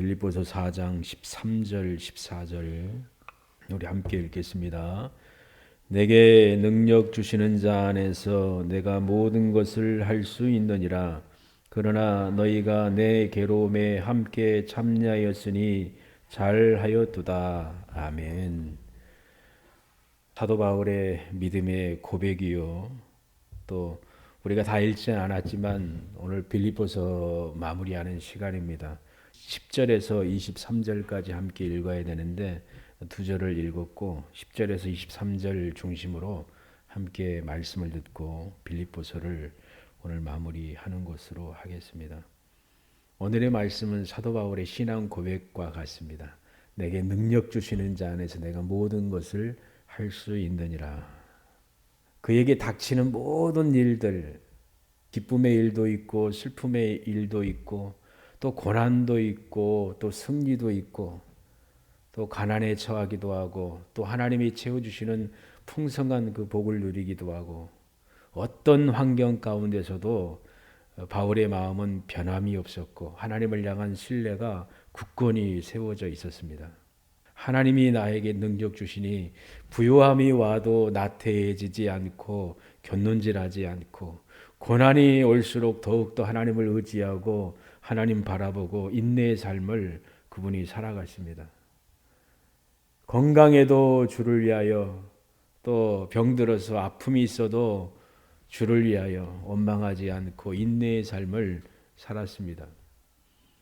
빌립보서 4장 13절 14절 우리 함께 읽겠습니다. 내게 능력 주시는 자 안에서 내가 모든 것을 할 수 있느니라. 그러나 너희가 내 괴로움에 함께 참여하였으니 잘하였도다. 아멘. 사도 바울의 믿음의 고백이요. 또 우리가 다 읽지 않았지만 오늘 빌립보서 마무리하는 시간입니다. 10절에서 23절까지 함께 읽어야 되는데 두 절을 읽었고 10절에서 23절 중심으로 함께 말씀을 듣고 빌립보서를 오늘 마무리하는 것으로 하겠습니다. 오늘의 말씀은 사도 바울의 신앙 고백과 같습니다. 내게 능력 주시는 자 안에서 내가 모든 것을 할 수 있느니라. 그에게 닥치는 모든 일들, 기쁨의 일도 있고 슬픔의 일도 있고 또 고난도 있고 또 승리도 있고 또 가난에 처하기도 하고 또 하나님이 채워주시는 풍성한 그 복을 누리기도 하고 어떤 환경 가운데서도 바울의 마음은 변함이 없었고 하나님을 향한 신뢰가 굳건히 세워져 있었습니다. 하나님이 나에게 능력 주시니 부요함이 와도 나태해지지 않고 견눈질하지 않고 고난이 올수록 더욱더 하나님을 의지하고 하나님 바라보고 인내의 삶을 그분이 살아가십니다. 건강에도 주를 위하여 또 병들어서 아픔이 있어도 주를 위하여 원망하지 않고 인내의 삶을 살았습니다.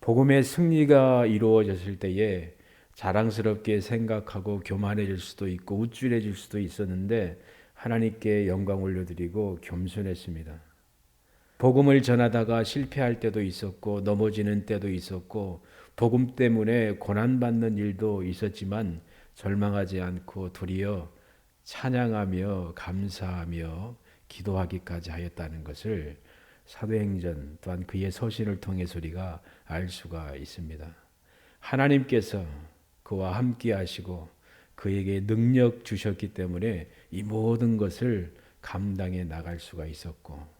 복음의 승리가 이루어졌을 때에 자랑스럽게 생각하고 교만해질 수도 있고 우쭐해질 수도 있었는데 하나님께 영광 올려드리고 겸손했습니다. 복음을 전하다가 실패할 때도 있었고 넘어지는 때도 있었고 복음 때문에 고난받는 일도 있었지만 절망하지 않고 도리어 찬양하며 감사하며 기도하기까지 하였다는 것을 사도행전 또한 그의 서신을 통해서 우리가 알 수가 있습니다. 하나님께서 그와 함께 하시고 그에게 능력 주셨기 때문에 이 모든 것을 감당해 나갈 수가 있었고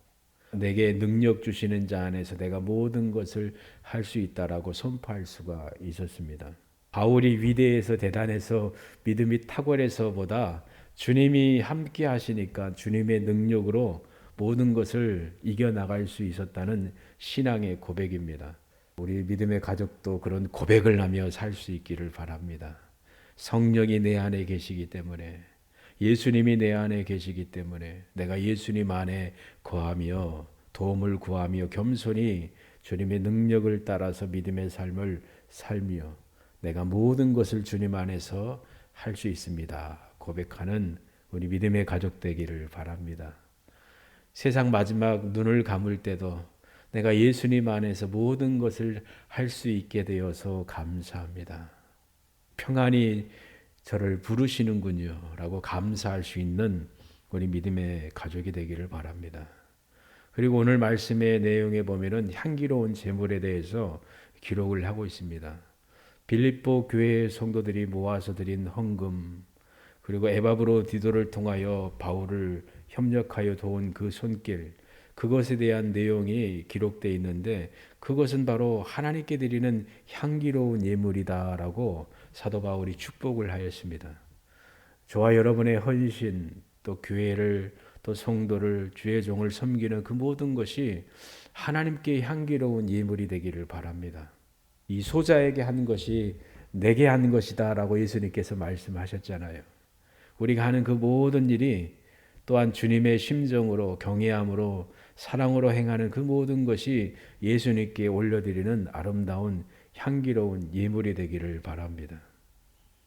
내게 능력 주시는 자 안에서 내가 모든 것을 할 수 있다라고 선포할 수가 있었습니다. 바울이 위대해서 대단해서 믿음이 탁월해서보다 주님이 함께 하시니까 주님의 능력으로 모든 것을 이겨나갈 수 있었다는 신앙의 고백입니다. 우리 믿음의 가족도 그런 고백을 하며 살 수 있기를 바랍니다. 성령이 내 안에 계시기 때문에 예수님이 내 안에 계시기 때문에 내가 예수님 안에 거하며 도움을 구하며 겸손히 주님의 능력을 따라서 믿음의 삶을 살며 내가 모든 것을 주님 안에서 할 수 있습니다. 고백하는 우리 믿음의 가족 되기를 바랍니다. 세상 마지막 눈을 감을 때도 내가 예수님 안에서 모든 것을 할 수 있게 되어서 감사합니다. 평안히 저를 부르시는군요. 라고 감사할 수 있는 우리 믿음의 가족이 되기를 바랍니다. 그리고 오늘 말씀의 내용에 보면은 향기로운 제물에 대해서 기록을 하고 있습니다. 빌립보 교회 성도들이 모아서 드린 헌금, 그리고 에바브로 디도를 통하여 바울을 협력하여 도운 그 손길, 그것에 대한 내용이 기록되어 있는데 그것은 바로 하나님께 드리는 향기로운 예물이다라고 사도 바울이 축복을 하였습니다. 저와 여러분의 헌신 또 교회를 또 성도를 주의 종을 섬기는 그 모든 것이 하나님께 향기로운 예물이 되기를 바랍니다. 이 소자에게 한 것이 내게 한 것이다라고 예수님께서 말씀하셨잖아요. 우리가 하는 그 모든 일이 또한 주님의 심정으로 경외함으로 사랑으로 행하는 그 모든 것이 예수님께 올려드리는 아름다운 향기로운 예물이 되기를 바랍니다.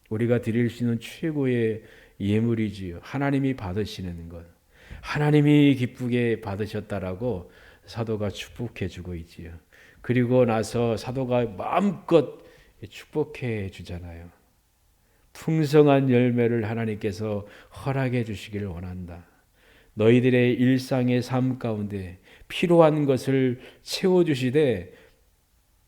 우리가 드릴 수 있는 최고의 예물이지요. 하나님이 받으시는 것. 하나님이 기쁘게 받으셨다라고 사도가 축복해 주고 있지요. 그리고 나서 사도가 마음껏 축복해 주잖아요. 풍성한 열매를 하나님께서 허락해 주시기를 원한다. 너희들의 일상의 삶 가운데 필요한 것을 채워 주시되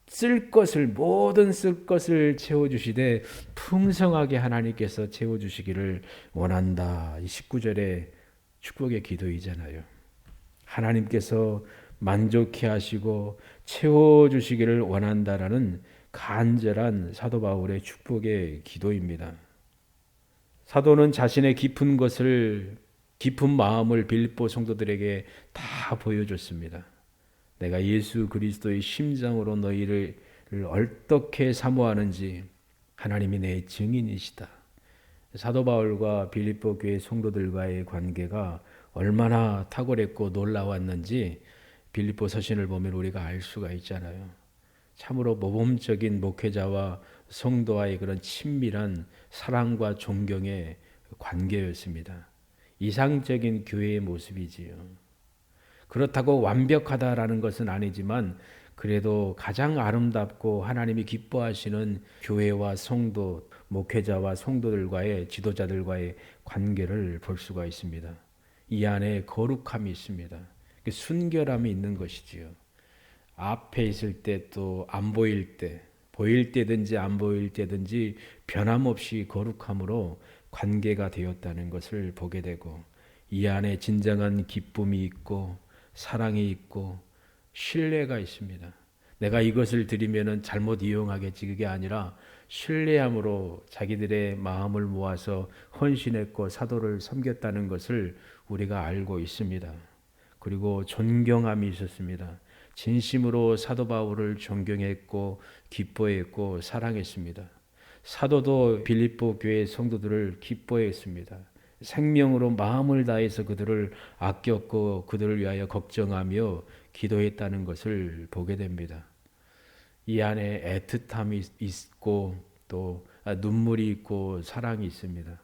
쓸 것을 모든 쓸 것을 채워 주시되 풍성하게 하나님께서 채워 주시기를 원한다. 이 19절에 축복의 기도이잖아요. 하나님께서 만족해 하시고 채워 주시기를 원한다라는 간절한 사도 바울의 축복의 기도입니다. 사도는 자신의 깊은 것을 깊은 마음을 빌립보 성도들에게 다 보여줬습니다. 내가 예수 그리스도의 심장으로 너희를 어떻게 사모하는지 하나님이 내 증인이시다. 사도 바울과 빌립보 교회 성도들과의 관계가 얼마나 탁월했고 놀라웠는지 빌립보 서신을 보면 우리가 알 수가 있잖아요. 참으로 모범적인 목회자와 성도와의 그런 친밀한 사랑과 존경의 관계였습니다. 이상적인 교회의 모습이지요. 그렇다고 완벽하다라는 것은 아니지만 그래도 가장 아름답고 하나님이 기뻐하시는 교회와 성도, 목회자와 성도들과의 지도자들과의 관계를 볼 수가 있습니다. 이 안에 거룩함이 있습니다. 순결함이 있는 것이지요. 앞에 있을 때 또 안 보일 때, 보일 때든지 안 보일 때든지 변함없이 거룩함으로 관계가 되었다는 것을 보게 되고 이 안에 진정한 기쁨이 있고 사랑이 있고 신뢰가 있습니다. 내가 이것을 드리면은 잘못 이용하겠지 그게 아니라 신뢰함으로 자기들의 마음을 모아서 헌신했고 사도를 섬겼다는 것을 우리가 알고 있습니다. 그리고 존경함이 있었습니다. 진심으로 사도 바울을 존경했고 기뻐했고 사랑했습니다. 사도도 빌립보 교회 성도들을 기뻐했습니다. 생명으로 마음을 다해서 그들을 아꼈고 그들을 위하여 걱정하며 기도했다는 것을 보게 됩니다. 이 안에 애틋함이 있고 또 눈물이 있고 사랑이 있습니다.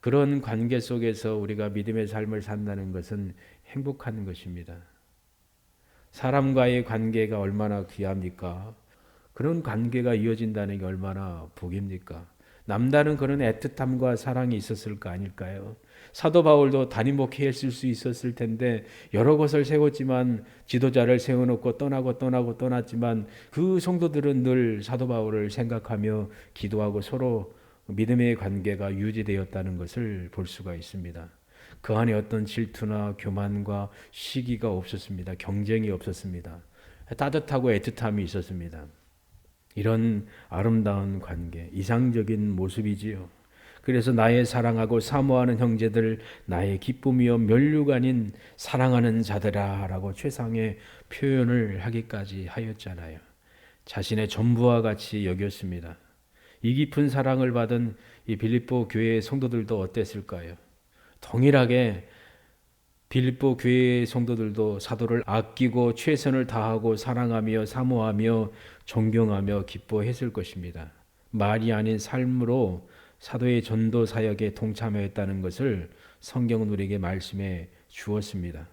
그런 관계 속에서 우리가 믿음의 삶을 산다는 것은 행복한 것입니다. 사람과의 관계가 얼마나 귀합니까? 그런 관계가 이어진다는 게 얼마나 복입니까? 남다른 그런 애틋함과 사랑이 있었을 거 아닐까요? 사도 바울도 단임 목회했을 수 있었을 텐데 여러 것을 세웠지만 지도자를 세워놓고 떠나고 떠나고 떠났지만 그 성도들은 늘 사도 바울을 생각하며 기도하고 서로 믿음의 관계가 유지되었다는 것을 볼 수가 있습니다. 그 안에 어떤 질투나 교만과 시기가 없었습니다. 경쟁이 없었습니다. 따뜻하고 애틋함이 있었습니다. 이런 아름다운 관계, 이상적인 모습이지요. 그래서 나의 사랑하고 사모하는 형제들, 나의 기쁨이요 멸류가 아닌 사랑하는 자들아라고 최상의 표현을 하기까지 하였잖아요. 자신의 전부와 같이 여겼습니다. 이 깊은 사랑을 받은 이 빌립보 교회의 성도들도 어땠을까요? 동일하게 빌립보 교회의 성도들도 사도를 아끼고 최선을 다하고 사랑하며 사모하며 존경하며 기뻐했을 것입니다. 말이 아닌 삶으로 사도의 전도 사역에 동참하였다는 것을 성경은 우리에게 말씀해 주었습니다.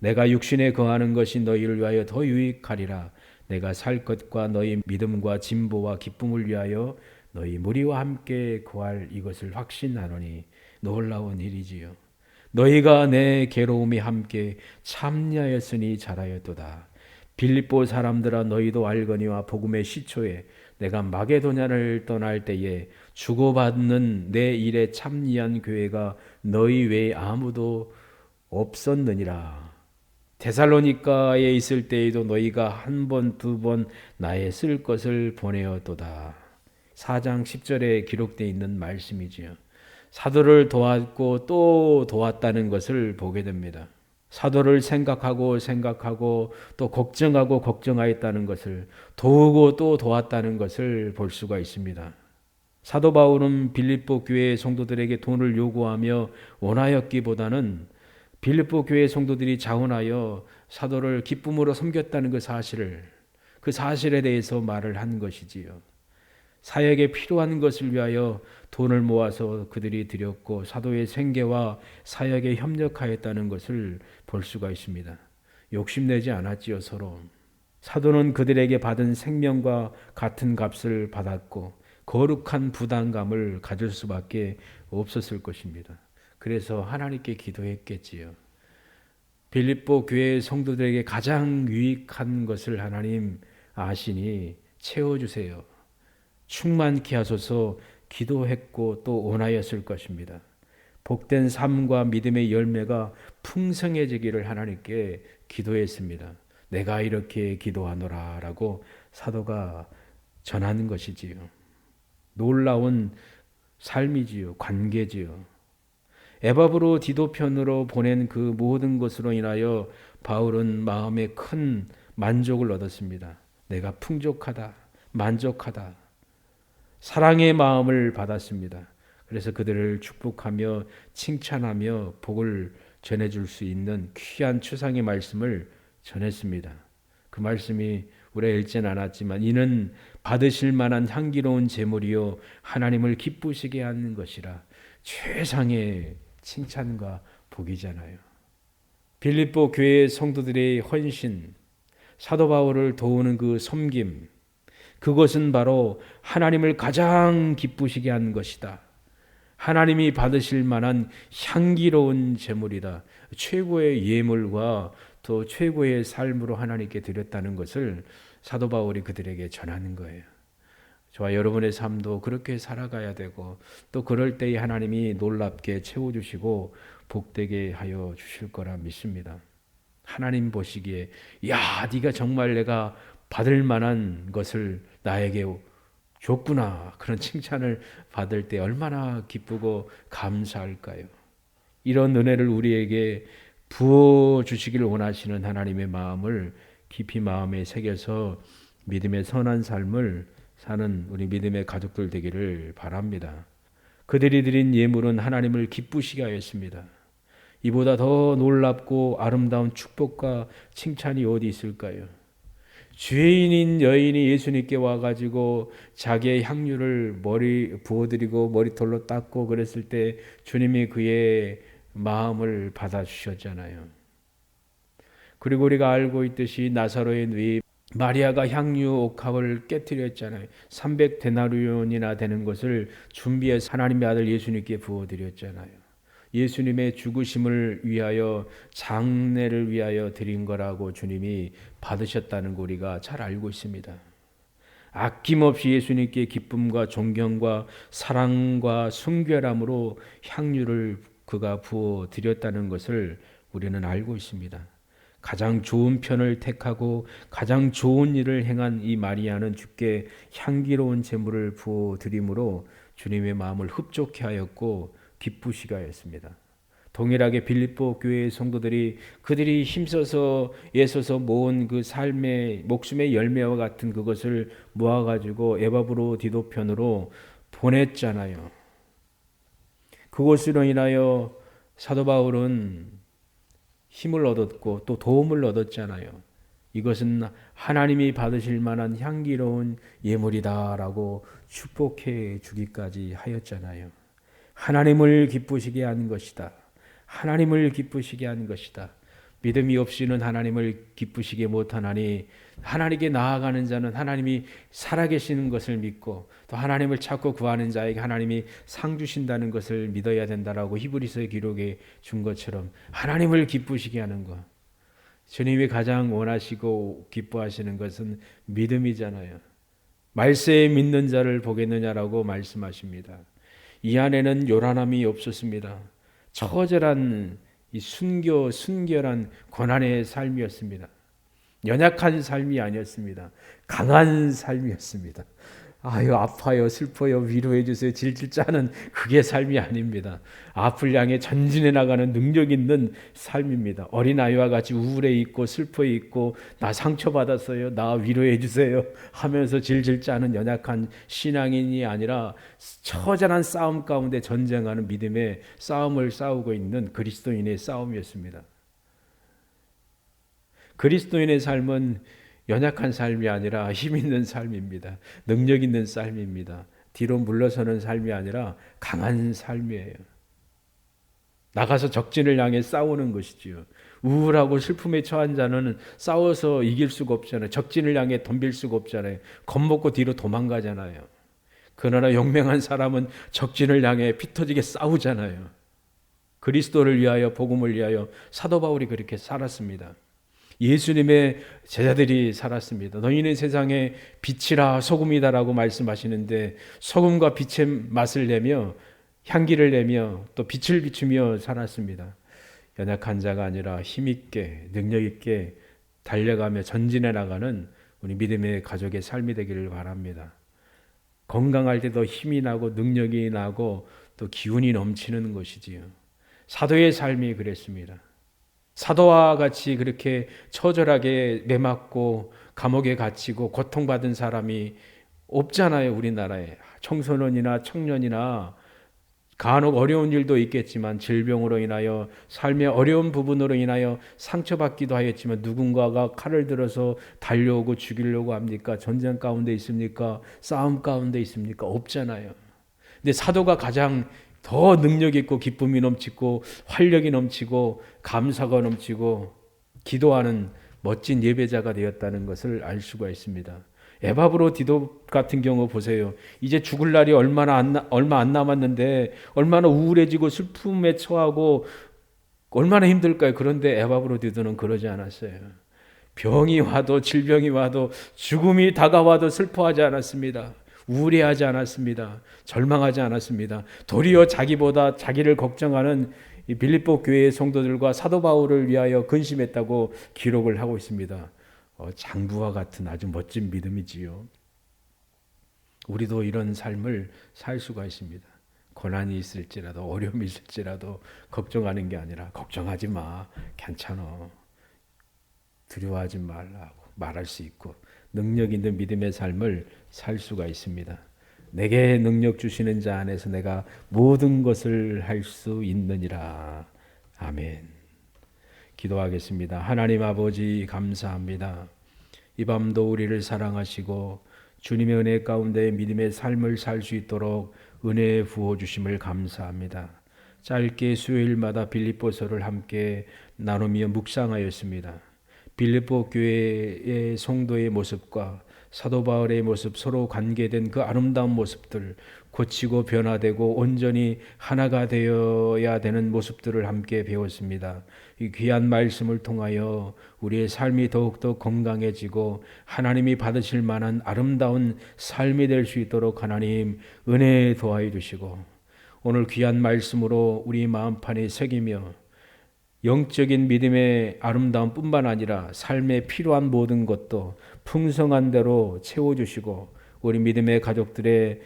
내가 육신에 거하는 것이 너희를 위하여 더 유익하리라. 내가 살 것과 너희 믿음과 진보와 기쁨을 위하여 너희 무리와 함께 거할 이것을 확신하노니 놀라운 일이지요. 너희가 내 괴로움이 함께 참여하였으니 잘하였도다. 빌립보 사람들아 너희도 알거니와 복음의 시초에 내가 마게도냐를 떠날 때에 주고받는 내 일에 참여한 교회가 너희 외에 아무도 없었느니라. 데살로니카에 있을 때에도 너희가 한 번, 두 번 나의 쓸 것을 보내었도다. 4장 10절에 기록되어 있는 말씀이지요. 사도를 도왔고 또 도왔다는 것을 보게 됩니다. 사도를 생각하고 생각하고 또 걱정하고 걱정하였다는 것을 도우고 또 도왔다는 것을 볼 수가 있습니다. 사도 바울은 빌립보 교회 성도들에게 돈을 요구하며 원하였기보다는 빌립보 교회 성도들이 자원하여 사도를 기쁨으로 섬겼다는 그 사실을 그 사실에 대해서 말을 한 것이지요. 사역에 필요한 것을 위하여 돈을 모아서 그들이 드렸고 사도의 생계와 사역에 협력하였다는 것을 볼 수가 있습니다. 욕심내지 않았지요, 서로. 사도는 그들에게 받은 생명과 같은 값을 받았고 거룩한 부담감을 가질 수밖에 없었을 것입니다. 그래서 하나님께 기도했겠지요. 빌립보 교회 성도들에게 가장 유익한 것을 하나님 아시니 채워주세요. 충만케 하소서 기도했고 또 원하였을 것입니다. 복된 삶과 믿음의 열매가 풍성해지기를 하나님께 기도했습니다. 내가 이렇게 기도하노라 라고 사도가 전하는 것이지요. 놀라운 삶이지요. 관계지요. 에바브로 디도편으로 보낸 그 모든 것으로 인하여 바울은 마음에 큰 만족을 얻었습니다. 내가 풍족하다, 만족하다. 사랑의 마음을 받았습니다. 그래서 그들을 축복하며 칭찬하며 복을 전해줄 수 있는 귀한 추상의 말씀을 전했습니다. 그 말씀이 우리가 읽지는 않았지만 이는 받으실 만한 향기로운 제물이요 하나님을 기쁘시게 하는 것이라 최상의 칭찬과 복이잖아요. 빌립보 교회 성도들의 헌신, 사도 바울을 도우는 그 섬김, 그것은 바로 하나님을 가장 기쁘시게 한 것이다. 하나님이 받으실 만한 향기로운 제물이다. 최고의 예물과 또 최고의 삶으로 하나님께 드렸다는 것을 사도 바울이 그들에게 전하는 거예요. 저와 여러분의 삶도 그렇게 살아가야 되고 또 그럴 때에 하나님이 놀랍게 채워주시고 복되게 하여 주실 거라 믿습니다. 하나님 보시기에 야 네가 정말 내가 받을 만한 것을 나에게 줬구나 그런 칭찬을 받을 때 얼마나 기쁘고 감사할까요? 이런 은혜를 우리에게 부어 주시기를 원하시는 하나님의 마음을 깊이 마음에 새겨서 믿음의 선한 삶을 사는 우리 믿음의 가족들 되기를 바랍니다. 그들이 드린 예물은 하나님을 기쁘시게 하였습니다. 이보다 더 놀랍고 아름다운 축복과 칭찬이 어디 있을까요? 죄인인 여인이 예수님께 와가지고 자기의 향유를 머리 부어드리고 머리털로 닦고 그랬을 때 주님이 그의 마음을 받아주셨잖아요. 그리고 우리가 알고 있듯이 나사로의 누이 마리아가 향유 옥합을 깨뜨렸잖아요. 300 데나리온이나 되는 것을 준비해서 하나님의 아들 예수님께 부어드렸잖아요. 예수님의 죽으심을 위하여 장례를 위하여 드린 거라고 주님이 받으셨다는 거 우리가 잘 알고 있습니다. 아낌없이 예수님께 기쁨과 존경과 사랑과 순결함으로 향유를 그가 부어 드렸다는 것을 우리는 알고 있습니다. 가장 좋은 편을 택하고 가장 좋은 일을 행한 이 마리아는 주께 향기로운 제물을 부어 드림으로 주님의 마음을 흡족해 하였고 기쁘시게 하였습니다. 동일하게 빌립보 교회의 성도들이 그들이 힘써서 애써서 모은 그 삶의 목숨의 열매와 같은 그것을 모아가지고 에바브로 디도편으로 보냈잖아요. 그것으로 인하여 사도 바울은 힘을 얻었고 또 도움을 얻었잖아요. 이것은 하나님이 받으실 만한 향기로운 예물이다라고 축복해 주기까지 하였잖아요. 하나님을 기쁘시게 한 것이다. 하나님을 기쁘시게 한 것이다. 믿음이 없이는 하나님을 기쁘시게 못하나니 하나님께 나아가는 자는 하나님이 살아계시는 것을 믿고 또 하나님을 찾고 구하는 자에게 하나님이 상 주신다는 것을 믿어야 된다라고 히브리서의 기록에 준 것처럼 하나님을 기쁘시게 하는 것. 주님이 가장 원하시고 기뻐하시는 것은 믿음이잖아요. 말세에 믿는 자를 보겠느냐라고 말씀하십니다. 이 안에는 요란함이 없었습니다. 처절한 이 순교 순결한 고난의 삶이었습니다. 연약한 삶이 아니었습니다. 강한 삶이었습니다. 아유 아파요 슬퍼요 위로해 주세요 질질 짜는 그게 삶이 아닙니다. 앞을 향해 전진해 나가는 능력 있는 삶입니다. 어린 아이와 같이 우울해 있고 슬퍼 있고 나 상처 받았어요 나 위로해 주세요 하면서 질질 짜는 연약한 신앙인이 아니라 처절한 싸움 가운데 전쟁하는 믿음의 싸움을 싸우고 있는 그리스도인의 싸움이었습니다. 그리스도인의 삶은 연약한 삶이 아니라 힘 있는 삶입니다. 능력 있는 삶입니다. 뒤로 물러서는 삶이 아니라 강한 삶이에요. 나가서 적진을 향해 싸우는 것이지요. 우울하고 슬픔에 처한 자는 싸워서 이길 수가 없잖아요. 적진을 향해 덤빌 수가 없잖아요. 겁먹고 뒤로 도망가잖아요. 그러나 용맹한 사람은 적진을 향해 피 터지게 싸우잖아요. 그리스도를 위하여 복음을 위하여 사도 바울이 그렇게 살았습니다. 예수님의 제자들이 살았습니다. 너희는 세상의 빛이라 소금이다라고 말씀하시는데 소금과 빛의 맛을 내며 향기를 내며 또 빛을 비추며 살았습니다. 연약한 자가 아니라 힘있게 능력있게 달려가며 전진해 나가는 우리 믿음의 가족의 삶이 되기를 바랍니다. 건강할 때도 힘이 나고 능력이 나고 또 기운이 넘치는 것이지요. 사도의 삶이 그랬습니다. 사도와 같이 그렇게 처절하게 매맞고 감옥에 갇히고 고통받은 사람이 없잖아요, 우리나라에. 청소년이나 청년이나 간혹 어려운 일도 있겠지만 질병으로 인하여 삶의 어려운 부분으로 인하여 상처받기도 하였지만 누군가가 칼을 들어서 달려오고 죽이려고 합니까? 전쟁 가운데 있습니까? 싸움 가운데 있습니까? 없잖아요. 근데 사도가 가장 더 능력 있고 기쁨이 넘치고 활력이 넘치고 감사가 넘치고 기도하는 멋진 예배자가 되었다는 것을 알 수가 있습니다. 에바브로 디도 같은 경우 보세요. 이제 죽을 날이 얼마나 안, 나- 얼마 안 남았는데 얼마나 우울해지고 슬픔에 처하고 얼마나 힘들까요? 그런데 에바브로 디도는 그러지 않았어요. 병이 와도 질병이 와도 죽음이 다가와도 슬퍼하지 않았습니다. 우울해하지 않았습니다. 절망하지 않았습니다. 도리어 자기보다 자기를 걱정하는 이 빌립보 교회의 성도들과 사도 바울을 위하여 근심했다고 기록을 하고 있습니다. 어, 장부와 같은 아주 멋진 믿음이지요. 우리도 이런 삶을 살 수가 있습니다. 고난이 있을지라도 어려움이 있을지라도 걱정하는 게 아니라 걱정하지 마. 괜찮아. 두려워하지 말라고 말할 수 있고 능력 있는 믿음의 삶을 살 수가 있습니다. 내게 능력 주시는 자 안에서 내가 모든 것을 할 수 있느니라. 아멘. 기도하겠습니다. 하나님 아버지 감사합니다. 이 밤도 우리를 사랑하시고 주님의 은혜 가운데 믿음의 삶을 살 수 있도록 은혜 부어 주심을 감사합니다. 짧게 수요일마다 빌립보서를 함께 나누며 묵상하였습니다. 빌립보 교회의 성도의 모습과 사도 바울의 모습 서로 관계된 그 아름다운 모습들 고치고 변화되고 온전히 하나가 되어야 되는 모습들을 함께 배웠습니다. 이 귀한 말씀을 통하여 우리의 삶이 더욱더 건강해지고 하나님이 받으실 만한 아름다운 삶이 될 수 있도록 하나님 은혜 도와해 주시고 오늘 귀한 말씀으로 우리 마음판에 새기며 영적인 믿음의 아름다움 뿐만 아니라 삶에 필요한 모든 것도 풍성한 대로 채워주시고 우리 믿음의 가족들의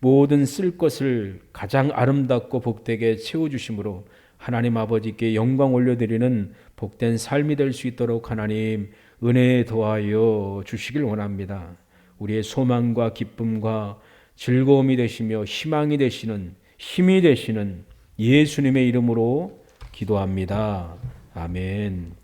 모든 쓸 것을 가장 아름답고 복되게 채워주심으로 하나님 아버지께 영광 올려드리는 복된 삶이 될 수 있도록 하나님 은혜 도하여 주시길 원합니다. 우리의 소망과 기쁨과 즐거움이 되시며 희망이 되시는 힘이 되시는 예수님의 이름으로 기도합니다. 아멘.